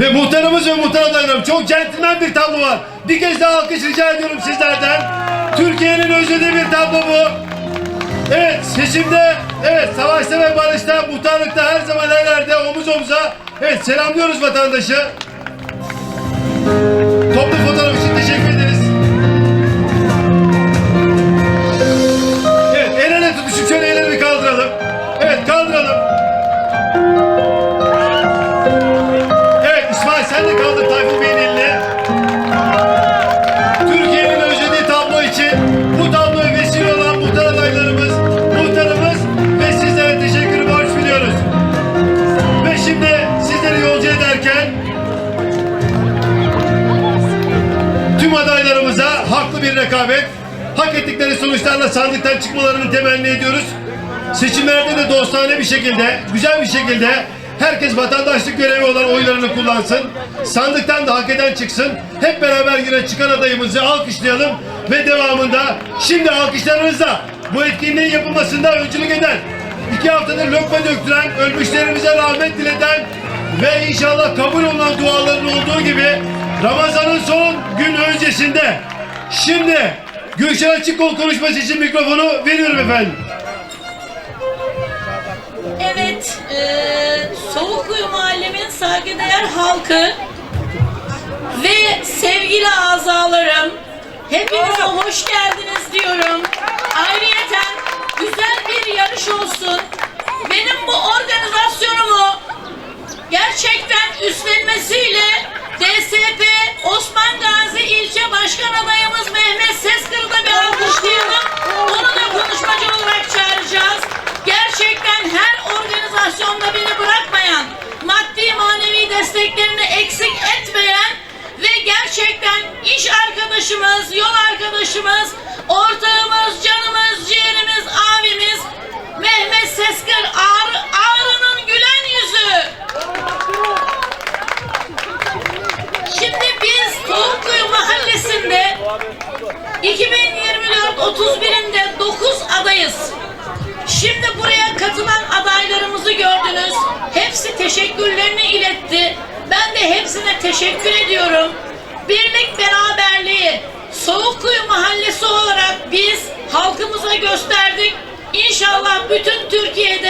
Ve muhtarımız ve muhtar adaylarım çok centilmen bir tablo var. Bir kez daha alkış rica ediyorum sizlerden. Türkiye'nin özlediği bir tablo bu. Evet seçimde, evet savaşta ve barışta, muhtarlıkta her zaman her yerde omuz omuza. Evet selamlıyoruz vatandaşı. Toplu rekabet, hak ettikleri sonuçlarla sandıktan çıkmalarını temenni ediyoruz. Seçimlerde de dostane bir şekilde, güzel bir şekilde herkes vatandaşlık görevi olan oylarını kullansın. Sandıktan da hak eden çıksın. Hep beraber yine çıkan adayımızı alkışlayalım ve devamında şimdi alkışlarınızla bu etkinliğin yapılmasında öncülük eden, iki haftadır lokma döktüren, ölmüşlerimize rahmet dileten ve inşallah kabul olan duaların olduğu gibi Ramazan'ın son gün öncesinde şimdi Gülşen Açıkkol konuşması için mikrofonu veriyorum efendim. Evet, eee Soğukkuyu Mahallemin saygıdeğer halkı ve sevgili azalarım, hepinize hoş geldiniz diyorum. Ayrıyeten güzel bir yarış olsun. Benim bu organizasyonumu gerçekten üstlenmesiyle DSP Osman Gazi ilçe başkan adayımız Mehmet Seskır'ı da bir 2024 31'inde 9 adayız. Şimdi buraya katılan adaylarımızı gördünüz. Hepsi teşekkürlerini iletti. Ben de hepsine teşekkür ediyorum. Birlik beraberliği Soğukkuyu Mahallesi olarak biz halkımıza gösterdik. İnşallah bütün Türkiye'de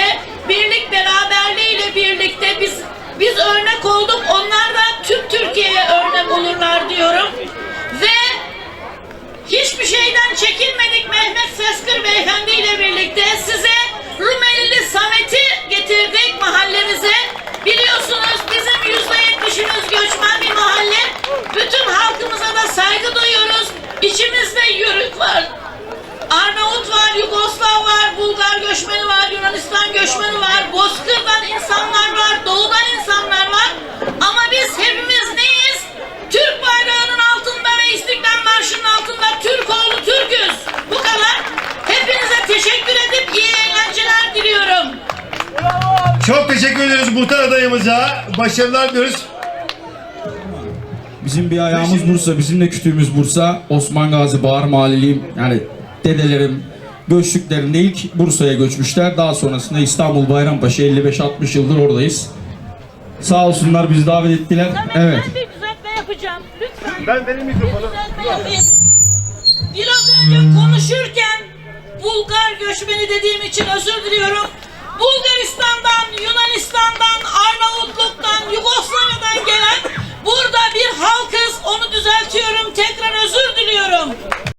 İçimizde Yörük var. Arnavut var, Yugoslav var, Bulgar göçmeni var, Yunanistan göçmeni var, Bozkır'dan insanlar var, Doğu'dan insanlar var. Ama biz hepimiz neyiz? Türk bayrağının altında ve İstiklal Marşı'nın altında Türk oğlu Türk'üz. Bu kadar. Hepinize teşekkür edip iyi eğlenceler diliyorum. Çok teşekkür ediyoruz muhtar adayımıza. Başarılar diliyoruz. Bizim bir ayağımız Bursa, bizim de kütüğümüz Bursa. Osman Gazi Bağır Mahalleliyim. Yani dedelerim göçtüklerinde ilk Bursa'ya göçmüşler. Daha sonrasında İstanbul Bayrampaşa 55-60 yıldır oradayız. Sağ olsunlar bizi davet ettiler. Evet. Ben bir düzeltme yapacağım. Lütfen. Ben benim mikrofonu. yapayım. Biraz önce konuşurken Bulgar göçmeni dediğim için özür diliyorum. Bulgaristan'dan, Yunanistan'dan, Arnavutluk'tan,